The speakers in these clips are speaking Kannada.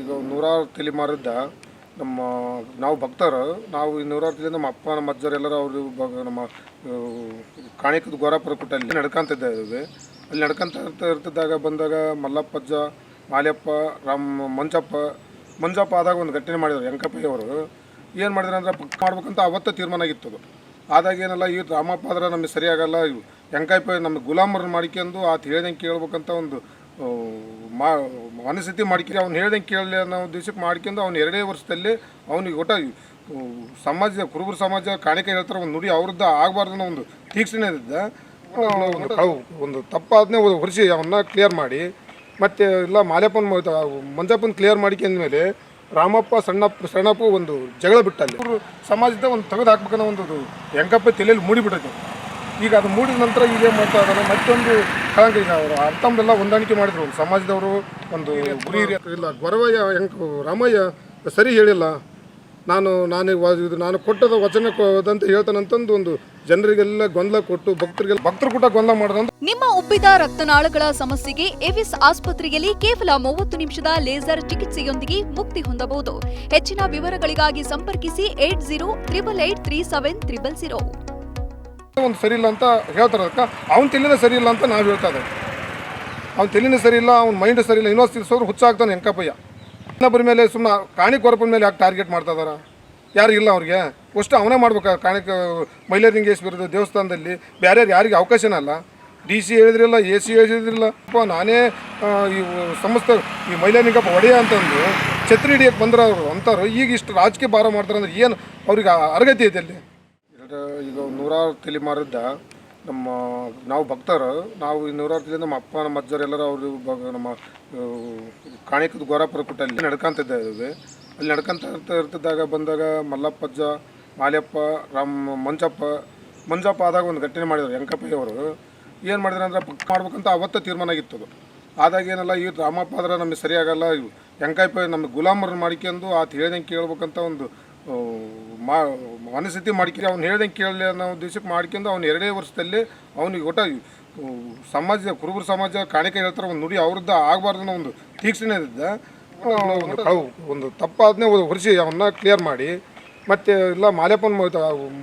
ಈಗ ನೂರಾರು ತಲೆಮಾರಿದ್ದ ನಮ್ಮ ನಾವು ಭಕ್ತರು, ನಾವು ಈ ನೂರಾರು ತಲೆ ನಮ್ಮ ಅಪ್ಪ, ನಮ್ಮ ಅಜ್ಜರು ಎಲ್ಲರೂ ಅವರು ನಮ್ಮ ಕಾಣಿಕದ ಗೋರಾಪುರ ಕುಟ್ಟಲ್ಲಿ ನಡ್ಕೊಂತಿದ್ದ ಇದ್ವಿ. ಅಲ್ಲಿ ನಡ್ಕೊಂತ ಇರ್ತ ಇರ್ತಿದ್ದಾಗ ಬಂದಾಗ ಮಲ್ಲಪ್ಪಜ್ಜ ಮಾಲ್ಯಪ್ಪ ರಾಮ್, ಮಂಜಪ್ಪ ಮಂಜಪ್ಪ ಆದಾಗ ಒಂದು ಘಟನೆ ಮಾಡಿದ್ರು ವೆಂಕಪ್ಪಯ್ಯವರು. ಏನು ಮಾಡಿದ್ರು ಅಂದ್ರೆ ಪಕ್ಕ ಮಾಡ್ಬೇಕಂತ ಅವತ್ತು ತೀರ್ಮಾನ ಆಗಿತ್ತು ಅದು. ಆದಾಗ ಏನಲ್ಲ, ಈ ರಾಮಪ್ಪ ಆದ್ರೆ ನಮಗೆ ಸರಿಯಾಗಲ್ಲ, ಇವ್ ವೆಂಕಯ್ಯಪ್ಪ ನಮಗೆ ಗುಲಾಮರನ್ನ ಮಾಡ್ಕೊಂಡು ಆತ ಹೇಳ್ದಂಗೆ ಕೇಳ್ಬೇಕಂತ ಒಂದು ಮಾ, ಮನಸ್ಥಿತಿ ಮಾಡ್ಕೊಂಡು ಅವ್ನು ಹೇಳ್ದಂಗೆ ಕೇಳಲಿ ಅನ್ನೋ ಉದ್ದೇಶಕ್ಕೆ ಮಾಡ್ಕೊಂಡು ಅವ್ನು ಎರಡೇ ವರ್ಷದಲ್ಲಿ ಅವನಿಗೆ ಒಟ್ಟ ಸಮಾಜ, ಕುರುಬರ ಸಮಾಜ ಕಾಣಿಕೆ ಹೇಳ್ತಾರೆ, ಒಂದು ನುಡಿ ಅವ್ರದ್ದು ಆಗಬಾರ್ದು ಅನ್ನೋ ಒಂದು ತೀಕ್ಷಣೆ ಇದ್ದ ಒಂದು ತಪ್ಪಾದನ್ನೇ ಹೊರಿಸಿ ಅವನ್ನ ಕ್ಲಿಯರ್ ಮಾಡಿ, ಮತ್ತು ಇಲ್ಲ ಮಾಲೆಪ್ಪನ ಮಂಜಪ್ಪನ ಕ್ಲಿಯರ್ ಮಾಡ್ಕೊಂಡ್ಮೇಲೆ ರಾಮಪ್ಪ, ಸಣ್ಣಪ್ಪ ಸಣ್ಣಪ್ಪ ಒಂದು ಜಗಳ ಬಿಟ್ಟಲ್ಲಿ. ಅವರು ಸಮಾಜದ ಒಂದು ತೆಗೆದು ಹಾಕ್ಬೇಕನ್ನೋ ಒಂದು ಅದು ಹೆಂಕಪ್ಪ ತಲೆಯಲ್ಲಿ ಮೂಡಿಬಿಟ್ಟೈತೆ. ಈಗ ಅದು ಮೂಡಿದ ನಂತರ ಈಗೇನು ಮಾಡ್ತಾ ಇದ್ದಾರೆ ಮತ್ತೊಂದು ಈಗ ಅವರು ಅರ್ಥಂಬೆಲ್ಲ ಹೊಂದಾಣಿಕೆ ಮಾಡಿದ್ರು. ಒಂದು ಸಮಾಜದವರು ಒಂದು ಗುರಿ ಇಲ್ಲ ಗೊರವಯ್ಯ ಹೆಂಗ್ ರಾಮಯ್ಯ ಸರಿ ಹೇಳಿಲ್ಲ. ನಾನು ನಾನು ವ- ಇದು ನಾನು ಕೊಟ್ಟದ ವಚನ ಅಂತ ಹೇಳ್ತಾನಂತಂದು ಒಂದು ಜನರಿಗೆಲ್ಲ ಗೊಂದಲ ಕೊಟ್ಟು ಭಕ್ತರಿಗೆಲ್ಲ ಭಕ್ತರು ಕೂಡ ಗೊಂದಲ ಮಾಡೋದಂತ ನಿಮ್ಮ ಉಬ್ಬಿದ ರಕ್ತನಾಳಗಳ ಸಮಸ್ಯೆಗೆ ಎವಿಸ್ ಆಸ್ಪತ್ರೆಯಲ್ಲಿ ಕೇವಲ ಮೂವತ್ತು ನಿಮಿಷದ ಲೇಸರ್ ಚಿಕಿತ್ಸೆಯೊಂದಿಗೆ ಮುಕ್ತಿ ಹೊಂದಬಹುದು. ಹೆಚ್ಚಿನ ವಿವರಗಳಿಗಾಗಿ ಸಂಪರ್ಕಿಸಿ eight zero triple eight three seven triple zero. ಒಂದು ಸರಿ ಇಲ್ಲ ಅಂತ ಹೇಳ್ತಾರೆ ಅದಕ್ಕೆ ಅವ್ನ ತಲೆನೇ ಸರಿ ಇಲ್ಲ ಅಂತ ನಾವು ಹೇಳ್ತಾ ಇದ್ದೇವೆ. ಅವ್ನ ತಲೆನೇ ಸರಿ ಇಲ್ಲ, ಅವ್ನ ಮೈಂಡ್ ಸರಿ ಇಲ್ಲ, ಇನ್ನೊಂದು ತಿರ್ಸೋರು ಹುಚ್ಚಾಗ್ತಾನೆ ಹೆಂಕಪ್ಪಯ್ಯ ಇನ್ನೊಬ್ಬರ ಮೇಲೆ ಸುಮ್ಮನೆ ಕಾಣಿ ಕೊರಪನ ಮೇಲೆ ಯಾಕೆ ಟಾರ್ಗೆಟ್ ಮಾಡ್ತಾ ಇದಾರ ಯಾರು ಇಲ್ಲ ಅವ್ರಿಗೆ. ಅಷ್ಟು ಅವನೇ ಮಾಡ್ಬೇಕು ಕಾಣಿಕ ಮೈಲಾರಿಂಗೇಶ್ವರದ ದೇವಸ್ಥಾನದಲ್ಲಿ. ಬೇರೆ ಯಾರಿಗೆ ಅವಕಾಶನೇ ಅಲ್ಲ. ಡಿ ಸಿ ಹೇಳಿದ್ರಿಲ್ಲ ಎ ಸಿ ಹೇಳಿದ್ರಿಲ್ಲ. ಅಪ್ಪ, ನಾನೇ ಈ ಸಂಸ್ಥೆ ಈ ಮೈಲಾರಿಂಗಪ್ಪ ಒಡೆಯ ಅಂತಂದು ಛತ್ರಿ ಹಿಡಿಯಕ್ಕೆ ಬಂದ್ರೆ ಅವರು ಅಂತಾರೆ, ಈಗ ಇಷ್ಟು ರಾಜಕೀಯ ಭಾರ ಮಾಡ್ತಾರೆ ಅಂದ್ರೆ ಏನು ಅವ್ರಿಗೆ ಅರ್ಹತೆ ಇದೆ ಅಲ್ಲಿ? ಈಗ ನೂರಾರು ತಲೆಮಾರಿದ್ದ ನಮ್ಮ, ನಾವು ಭಕ್ತರು, ನಾವು ಈ ನೂರಾರು ತಲೆ ನಮ್ಮ ಅಪ್ಪ, ನಮ್ಮ ಅಜ್ಜರು ಎಲ್ಲರೂ ಅವರು ನಮ್ಮ ಕಾಣಿಕದ ಗೋರಾಪುರ ನಡ್ಕೊಂತ ಇದ್ದೇವೆ ಅಲ್ಲಿ ನಡ್ಕೊಂತ ಇರ್ತ ಇರ್ತಿದ್ದಾಗ ಬಂದಾಗ ಮಲ್ಲಪ್ಪಜ್ಜ ಮಾಲ್ಯಪ್ಪ, ರಾಮ್, ಮಂಜಪ್ಪ ಮಂಜಪ್ಪ ಆದಾಗ ಒಂದು ಘಟನೆ ಮಾಡಿದ್ರು ವೆಂಕಪ್ಪಯ್ಯವರು. ಏನು ಮಾಡಿದ್ರು ಅಂದ್ರೆ ಪಕ್ಕ ಮಾಡ್ಬೇಕಂತ ಅವತ್ತು ತೀರ್ಮಾನ ಆಗಿತ್ತು ಅದು. ಆದಾಗ ಏನಲ್ಲ, ಈ ರಾಮಪ್ಪ ಆದ್ರೆ ನಮಗೆ ಸರಿಯಾಗಲ್ಲ ಇವು ವೆಂಕಯ್ಯಪ್ಪ ನಮಗೆ ಗುಲಾಮರನ್ನ ಮಾಡ್ಕೊಂಡು ಆತ ಹೇಳ್ದಂಗೆ ಕೇಳ್ಬೇಕಂತ ಒಂದು ಮಾ ಮನಸ್ಥಿತಿ ಮಾಡ್ಕೊಂಡು ಅವ್ನು ಹೇಳ್ದಂಗೆ ಕೇಳಲಿ ಅನ್ನೋ ಉದ್ದೇಶಕ್ಕೆ ಮಾಡ್ಕೊಂಡು ಅವ್ನು ಎರಡೇ ವರ್ಷದಲ್ಲಿ ಅವನಿಗೆ ಒಟ್ಟ ಸಮಾಜ ಕುರುಬರ ಸಮಾಜ ಕಾಣಿಕೆ ಹೇಳ್ತಾರೆ ಒಂದು ನುಡಿ ಅವ್ರದ್ದು ಆಗಬಾರ್ದು ಅನ್ನೋ ಒಂದು ತೀಕ್ಷ್ಣೆ ಇದ್ದ. ಒಂದು ತಪ್ಪಾದನ್ನೇ ಹೊರಿಸಿ ಅವನ್ನ ಕ್ಲಿಯರ್ ಮಾಡಿ ಮತ್ತು ಇಲ್ಲ ಮಾಲೆಪ್ಪನ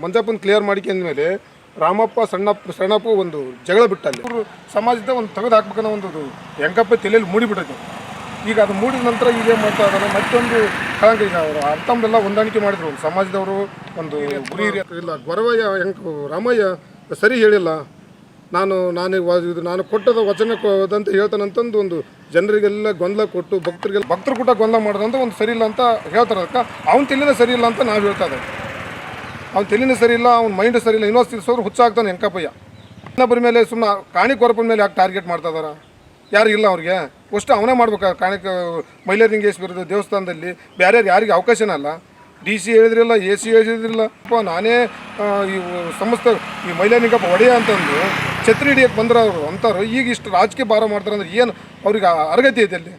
ಮಂಜಪ್ಪನ ಕ್ಲಿಯರ್ ಮಾಡ್ಕೊಂಡ್ಮೇಲೆ ರಾಮಪ್ಪ ಸಣ್ಣಪ್ಪ ಸಣ್ಣಪ್ಪ ಒಂದು ಜಗಳ ಬಿಟ್ಟಲ್ಲಿ. ಅವರು ಸಮಾಜದ ಒಂದು ತೆಗೆದು ಹಾಕ್ಬೇಕನ್ನೋ ಒಂದು ಅದು ಹೆಂಕಪ್ಪ ತಲೆಯಲ್ಲಿ ಮೂಡಿಬಿಟ್ಟೈತೆ. ಈಗ ಅದು ಮೂಡಿದ ನಂತರ ಈಗ ಮಾಡ್ತಾ ಇದ್ದಾರೆ. ಮತ್ತೊಂದು ಕಳಂಕ ಈಗ ಅವರು ಅರ್ಥಂಬೆಲ್ಲ ಹೊಂದಾಣಿಕೆ ಮಾಡಿದ್ರು. ಒಂದು ಸಮಾಜದವರು ಒಂದು ಗುರಿ ಇಲ್ಲ ಗೊರವಯ್ಯ ಹೆಂಗ್ ರಾಮಯ್ಯ ಸರಿ ಹೇಳಿಲ್ಲ. ನಾನು ನಾನು ಇದು ನಾನು ಕೊಟ್ಟದ ವಚನ ಅಂತ ಹೇಳ್ತಾನಂತಂದು ಒಂದು ಜನರಿಗೆಲ್ಲ ಗೊಂದಲ ಕೊಟ್ಟು ಭಕ್ತರಿಗೆಲ್ಲ ಭಕ್ತರು ಕೂಡ ಗೊಂದಲ ಮಾಡೋದಂತ ಒಂದು ಸರಿ ಇಲ್ಲ ಅಂತ ಹೇಳ್ತಾರೆ. ಅದಕ್ಕೆ ಅವ್ನ ಸರಿ ಇಲ್ಲ ಅಂತ ನಾವು ಹೇಳ್ತಾ ಇದ್ದೇವೆ. ಅವ್ನ ತಿಳಿನ ಸರಿ ಇಲ್ಲ ಅವ್ನ ಮೈಂಡ್ ಸರಿ ಇಲ್ಲ. ಇನ್ನೊಂದು ತಿಳಿಸೋರು ಹುಚ್ಚಾಗ್ತಾನೆ ಹೆಂಕಪ್ಪಯ್ಯ ಇನ್ನೊಬ್ಬರ ಮೇಲೆ ಸುಮ್ಮನೆ ಕಾಣಿ ಕೊರಪನ ಮೇಲೆ ಯಾಕೆ ಟಾರ್ಗೆಟ್ ಮಾಡ್ತಾ ಇದಾರ? ಯಾರು ಇಲ್ಲ ಅವ್ರಿಗೆ. ಅಷ್ಟು ಅವನೇ ಮಾಡ್ಬೇಕು. ಕಾಣಿಕ ಮೈಲಾರಿಂಗೇಶ್ವರದ ದೇವಸ್ಥಾನದಲ್ಲಿ ಬೇರೆ ಯಾರಿಗೆ ಅವಕಾಶನೇ ಅಲ್ಲ. ಡಿ ಸಿ ಹೇಳಿದ್ರಿಲ್ಲ ಎ ಸಿ ಹೇಳಿದ್ರಿಲ್ಲ. ಅಪ್ಪ, ನಾನೇ ಈ ಸಂಸ್ಥೆ ಈ ಮೈಲಾರಿಂಗಪ್ಪ ಒಡೆಯ ಅಂತಂದು ಛತ್ರಿ ಹಿಡಿಯಕ್ಕೆ ಬಂದ್ರೆ ಅವರು ಅಂತಾರೆ. ಈಗ ಇಷ್ಟು ರಾಜಕೀಯ ಭಾರ ಮಾಡ್ತಾರೆ ಅಂದ್ರೆ ಏನು ಅವ್ರಿಗೆ ಅರ್ಹತೆ ಇದೆ ಅಲ್ಲಿ?